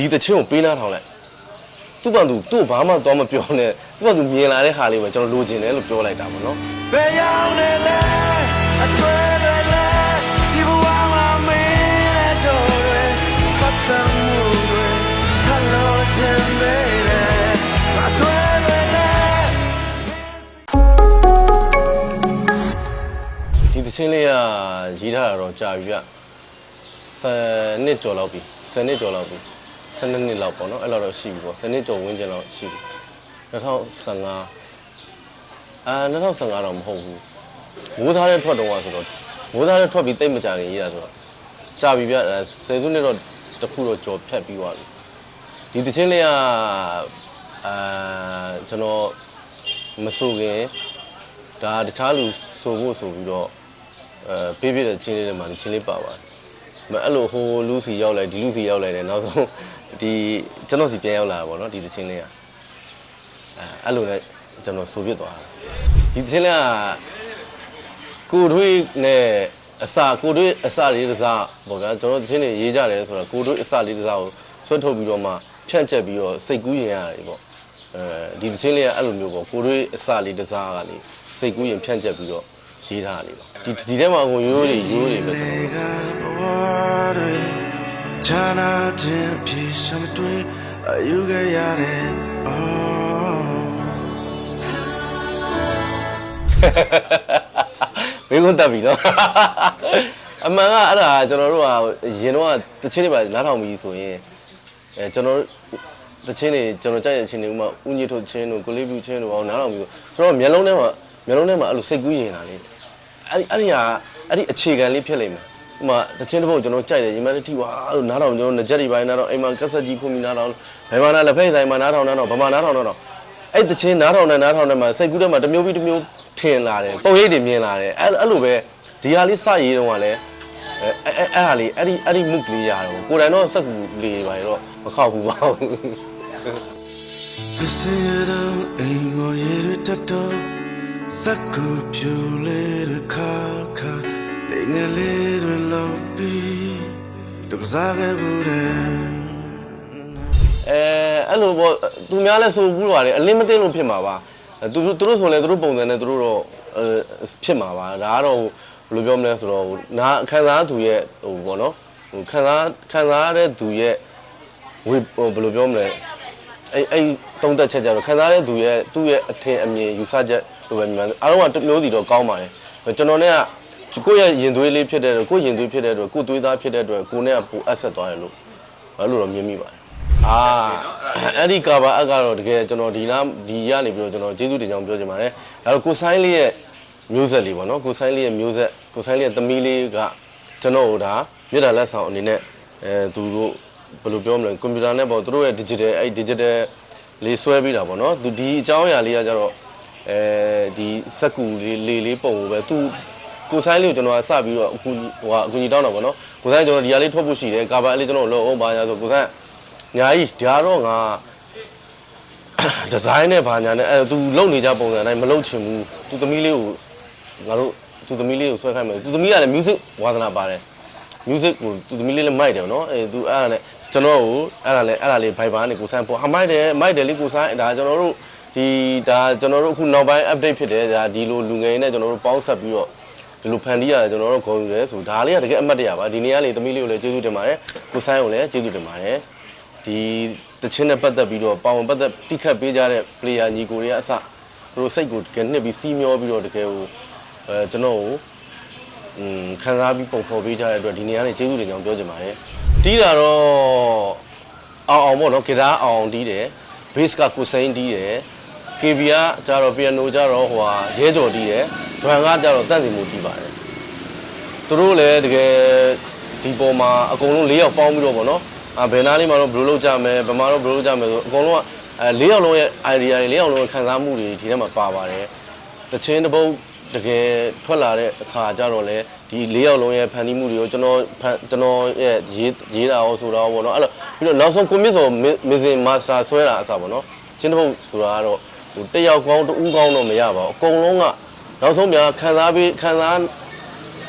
ဒီတချင်းကိုပေးနာထောင်လိုက်သူ့ဘာသူသူ့ဘာမှတော့မပြောနဲ့သူ့ဘာသူမြင်လာတဲ့ဟာလေးပဲကျွန်တော်လိုချင်တယ်လို့ပြောလိုက်တာပေါ့နော်ဘယ်ရောက်နေလဲအတွဲတွေလဲဒီဘဝမှာမင်းနဲ့တို့တွေပတ်သက်မှုတွေထလို့ချင်သေးတယ်အတွဲတွေလဲဒီတချင်းလေးကရေးထားတာတော့ကြာပြီဗျဆယ်နှစ်ကျော်လောက်ပြီဆယ်နှစ်ကျော်လောက်ပြီ ဆယ်နှစ်နှစ်လောက်ပေါ့နော်အဲ့လိုတော့ရှိပြီပေါ့ဆယ်နှစ်ကျော်ဝန်းကျင်လောက်ရှိပြီ2015အာ2015တော့မဟုတ်ဘူးမိုးသားတဲ့ထွက်တော့ဆိုတော့မိုးသားတဲ့ထွက်ပြီးတိတ်မကြခင်ရေးတာဆိုတော့ကြာပြီဗျအဲဆယ်စုနှစ်တော့တစ်ခုတော့ကြော်ဖြတ်ပြီးသွားပြီဒီတချင်းလေးကအာကျွန်တော်မဆိုခင်ဒါတခြားလူဆိုဖို့ဆိုပြီးတော့အဲပေးပြတဲ့ချင်းလေးတွေမှာဒီချင်းလေးပါပါတယ်။မ အဲ့လိုဟိုလူစီရောက်လိုက်ဒီလူစီရောက်လိုက်တယ်နောက်ဆုံးဒီကျွန်တော်စီပြန်ရောက်လာတာပေါ့နော်ဒီသချင်းလေးကအဲအဲ့လိုနဲ့ကျွန်တော်ဆိုပြစ်သွားတာဒီသချင်းလေးကကိုထွေးနဲ့အစာကိုထွေးအစာလေးတစ်စားပေါ့ဗျာကျွန်တော်သချင်းလေးရေးကြတယ်ဆိုတော့ကိုထွေးအစာလေးတစ်စားကိုဆွတ်ထုတ်ပြီးတော့မှဖြန့်ချက်ပြီးတော့စိတ်ကူးရင်ရတယ်ပေါ့အဲဒီသချင်းလေးကအဲ့လိုမျိုးပေါ့ကိုထွေးအစာလေးတစ်စားကလေစိတ်ကူးရင်ဖြန့်ချက်ပြီးတော့ ရေးထားတာလေးပါဒီဒီထဲမှာအကုန်ရိုးတွေရိုးတွေပဲကျွန်တော်ကဘဝတွေခြာနာခြင်းဖြေရှင်းတွေအယူခဲ့ရတယ်အော်မင်းကုန်တက်ပြီနော်အမှန်ကအဲ့ဒါကျွန်တော်တို့ကရင်တော့တချင်းတွေပါနားထောင်ပြီးဆိုရင်အဲကျွန်တော် တချင်းတွေကျွန်တော်ကြိုက်တဲ့ချင်းတွေဥမာဥညစ်ထုတ်ချင်းတို့ကိုလေးပြူချင်းတို့အောင်နားထောင်ပြီးဆိုကျွန်တော်မျက်လုံးထဲမှာမျက်လုံးထဲမှာအဲ့လိုစိတ်ကူးရင်တာလေအဲ့ဒီအဲ့ဒီဟာအဲ့ဒီအခြေခံလေးဖြစ်လိမ့်မယ်ဥမာတချင်းတစ်ပုတ်ကျွန်တော်ကြိုက်တယ်ညီမလေးတီဝါအဲ့လိုနားထောင်ကျွန်တော်ငကြက်တွေပိုင်းနားထောင်အိမ်မှာကက်ဆက်ကြီးဖွင့်ပြီးနားထောင်ဘယ်မှာနားလက်ဖက်ဆိုင်မှာနားထောင်နားထောင်ဗမာနားထောင်နားထောင်အဲ့တချင်းနားထောင်နေနားထောင်နေမှာစိတ်ကူးထဲမှာတစ်မျိုးပြီးတစ်မျိုးထင်လာတယ်ပုံရိပ်တွေမြင်လာတယ်အဲ့အဲ့လိုပဲဒီဟာလေးစရေးတော့ကလည်းအဲအဲအဲ့ဟာလေးအဲ့ဒီအဲ့ဒီမုတ်ကလေးရတော့ကိုယ်တိုင်တော့စက်ကူလေးပါတော့မခောက်ဘူးပါဘူး ပစရတော့အိမ်မရရတတော့စက်ကူပြူလေးရခါခါလေငယ်လေးရလောက်ပြီးတကစားခဲ့ဘူးတဲ့အဲအဲ့လိုပေါ့သူများလဲဆိုဘူးပါတယ်အလင်းမသိလို့ဖြစ်မှာပါသူတို့သူတို့ဆိုလဲသူတို့ပုံစံနဲ့သူတို့တော့အဲဖြစ်မှာပါဒါကတော့ဘယ်လိုပြောမလဲဆိုတော့နာခံစားသူရဲ့ဟိုပေါ့နော်ဟိုခံစားခံစားရတဲ့သူရဲ့ဝေဟိုဘယ်လိုပြောမလဲ အဲ့အဲ့တုံးတက်ချက်ကြတော့ခံစားတဲ့သူရဲ့သူ့ရဲ့အထင်အမြင်ယူဆချက်လိုပဲမြန်မာအားလုံးကတစ်မျိုးစီတော့ကောင်းပါတယ်ကျွန်တော်နဲ့ကကိုယ့်ရဲ့ရင်သွေးလေးဖြစ်တဲ့အတွက်ကိုယ့်ရင်သွေးဖြစ်တဲ့အတွက်ကိုယ်သွေးသားဖြစ်တဲ့အတွက်ကိုယ်နဲ့ကပိုအပ်ဆက်သွားတယ်လို့အဲ့လိုတော့မြင်မိပါတယ်အာအဲ့ဒီကာဘာအကတော့တကယ်ကျွန်တော်ဒီနားဒီရနေပြီးတော့ကျွန်တော်ကျေးဇူးတင်ကြောင်းပြောချင်ပါတယ်အဲ့တော့ကိုဆိုင်လေးရဲ့မျိုးဆက်လေးပေါ့နော်ကိုဆိုင်လေးရဲ့မျိုးဆက်ကိုဆိုင်လေးရဲ့သမီးလေးကကျွန်တော်တို့ဒါမြေတားလက်ဆောင်အနေနဲ့အဲသူတို့ ဘယ်လိုပြောမလဲကွန်ပျူတာနဲ့ပေါ့သူတို့ရဲ့ digital အဲ့ digital လေးဆွဲပြီးတာပေါ့နော်သူဒီအကြောင်းအရာလေးကကြတော့အဲဒီစက်ကူလေးလေးလေးပုံပဲသူကိုဆိုင်လေးကိုကျွန်တော်ကစပြီးတော့အခုဟိုကအကူကြီးတောင်းတာပေါ့နော်ကိုဆိုင်ကျွန်တော်ဒီဟာလေးထုတ်ဖို့ရှိတယ်ကာဘာလေးကျွန်တော်လုံးအောင်ပါညာဆိုကိုဆိုင်ညာကြီးဒါတော့ငါဒီဇိုင်းနဲ့ဘာညာနဲ့အဲသူလုံနေကြပုံစံတိုင်းမလုံချင်ဘူးသူသမီးလေးကိုငါတို့သူသမီးလေးကိုဆွဲခိုင်းမယ်သူသမီးကလည်း music ဝါသနာပါတယ် music ကိုသူသမီးလေးလည်းမိုက်တယ်နော်အဲသူအဲ့ဒါနဲ့ ကျွန်တော်ကိုအဲ့ဒါလည်းအဲ့ဒါလေး Viber နဲ့ကိုဆိုင်ပေါ်အမိုက်တယ်မိုက်တယ်လေးကိုဆိုင်ဒါကျွန်တော်တို့ဒီဒါကျွန်တော်တို့အခုနောက်ပိုင်း update ဖြစ်တယ်ဒါဒီလိုလူငယ်နဲ့ကျွန်တော်တို့ပေါင်းဆက်ပြီးတော့ဒီလိုဖန်တီးရတယ်ကျွန်တော်တို့ဂုဏ်ယူတယ်ဆိုဒါလေးကတကယ်အမှတ်တရပါဒီနေ့ကလေသမီးလေးကိုလည်းကျေးဇူးတင်ပါတယ်ကိုဆိုင်ကိုလည်းကျေးဇူးတင်ပါတယ်ဒီတချင်းနဲ့ပတ်သက်ပြီးတော့ပေါဝင်ပတ်သက်တိခတ်ပေးကြတဲ့ player ညီကိုတွေကအစသူတို့စိတ်ကိုတကယ်နှစ်ပြီးစီးမျောပြီးတော့တကယ်ဟိုအဲကျွန်တော်ကိုอืมခံစားပြီးပုံဖော်ပေးကြတဲ့အတွက်ဒီနေရာနဲ့ကျေးဇူးတင်ကြောင်းပြောချင်ပါတယ် တီးတာတော့အောင်အောင်ပေါ့နော်ဂီတာအောင်အောင်တီးတယ်ဘေ့စ်ကကိုစိန်တီးတယ် KB ကကျတော့ပီယနိုကျတော့ဟိုဟာရဲကြော်တီးတယ်ဒရမ်ကကျတော့တန့်စီမူတီးပါတယ်သူတို့လည်းတကယ်ဒီပေါ်မှာအကုန်လုံး၄ယောက်ပေါင်းပြီးတော့ပေါ့နော်အာဘယ်နားလေးမှာတော့ဘယ်လိုလုပ်ကြမယ်ဗမာတော့ဘယ်လိုလုပ်ကြမယ်ဆိုအကုန်လုံးကအဲ၄ယောက်လုံးရဲ့ idea တွေ၄ယောက်လုံးရဲ့ခံစားမှုတွေဒီထဲမှာပါပါတယ်တချင်းတစ်ပုတ် တကယ်ထွက်လာတဲ့အခါကျတော့လေဒီ၄ယောက်လုံးရဲ့ဖန်တီးမှုတွေကိုကျွန်တော်ဖန်ကျွန်တော်ရဲ့ရေးရေးတာရောဆိုတာရောပေါ့နော်အဲ့လိုပြီးတော့နောက်ဆုံးကွန်မစ်ဆိုမစ်စင်မာစတာဆွဲတာအစားပေါ့နော်ချင်းတစ်ပုတ်ဆိုတာကတော့ဟိုတစ်ယောက်ကောင်းတူးကောင်းတော့မရပါဘူးအကုန်လုံးကနောက်ဆုံးများခံစားပြီးခံစား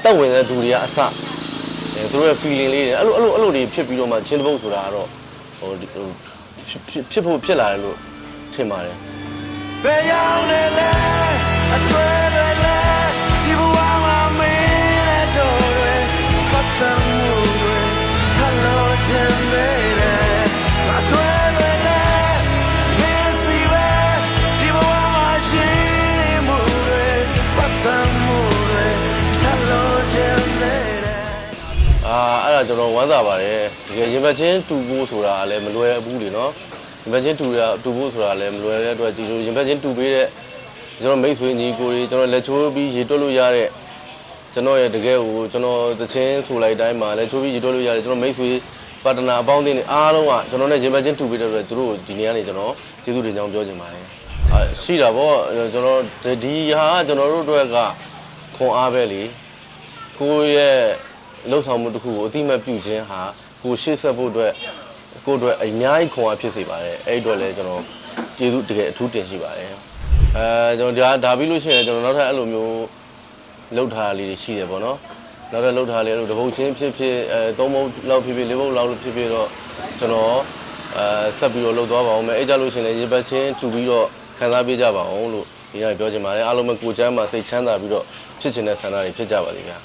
တက်ဝင်တဲ့သူတွေကအစအဲသူတို့ရဲ့ feeling လေးတွေအဲ့လိုအဲ့လိုအဲ့လိုတွေဖြစ်ပြီးတော့မှချင်းတစ်ပုတ်ဆိုတာကတော့ဟဟိုဒီဟိုဖြစ်ဖြစ်ဖို့ဖြစ်လာတယ်လို့ထင်ပါတယ်ဘယ်ရောက်နေလဲအတွေ့ မ်းသာပါတယ်တကယ်ရင်ဘတ်ချင်းတူဖို့ဆိုတာကလည်းမလွယ်ဘူးလေနော်ရင်ဘတ်ချင်းတူရတူဖို့ဆိုတာလည်းမလွယ်တဲ့အတွက်ဒီလိုရင်ဘတ်ချင်းတူပေးတဲ့ကျွန်တော်မိတ်ဆွေညီကိုတွေကျွန်တော်လက်ချိုးပြီးရေတွက်လို့ရတဲ့ကျွန်တော်ရဲ့တကယ်ကိုကျွန်တော်တချင်းဆိုလိုက်တိုင်းမှာလက်ချိုးပြီးရေတွက်လို့ရတယ်ကျွန်တော်မိတ်ဆွေပါတနာအပေါင်းအသင်းတွေအားလုံးကကျွန်တော်နဲ့ရင်ဘတ်ချင်းတူပေးတဲ့အတွက်သူတို့ကိုဒီနေ့ကနေကျွန်တော်ကျေးဇူးတင်ကြောင်းပြောချင်ပါတယ်အာရှိတာပေါ့ကျွန်တော်ဒီဟာကကျွန်တော်တို့အတွက်ကခွန်အားပဲလေကိုယ့်ရဲ့ လှုပ်ဆောင်မှုတစ်ခုကိုအတိမတ်ပြုခြင်းဟာကိုရှေ့ဆက်ဖို့အတွက်ကိုယ့်အတွက်အများကြီးခွန်အားဖြစ်စေပါတယ်အဲ့ဒီအတွက်လည်းကျွန်တော်ကျေးဇူးတကယ်အထူးတင်ရှိပါတယ်အဲကျွန်တော်ဒါဒါပြီးလို့ရှိရင်ကျွန်တော်နောက်ထပ်အဲ့လိုမျိုးလှုပ်ထားတာလေးတွေရှိတယ်ပေါ့နော်နောက်ထပ်လှုပ်ထားလေးအဲ့လိုတပုတ်ချင်းဖြစ်ဖြစ်အဲသုံးပုတ်လောက်ဖြစ်ဖြစ်လေးပုတ်လောက်ဖြစ်ဖြစ်တော့ကျွန်တော်အဲဆက်ပြီးတော့လှုပ်သွားပါအောင်မယ်အဲ့ကြလို့ရှိရင်လည်းရေပတ်ချင်းတူပြီးတော့ခံစားပေးကြပါအောင်လို့ဒီနေ့ပြောချင်ပါတယ်အားလုံးပဲကိုယ်ချမ်းမှာစိတ်ချမ်းသာပြီးတော့ဖြစ်ချင်တဲ့ဆန္ဒတွေဖြစ်ကြပါလိမ့်ဗျာ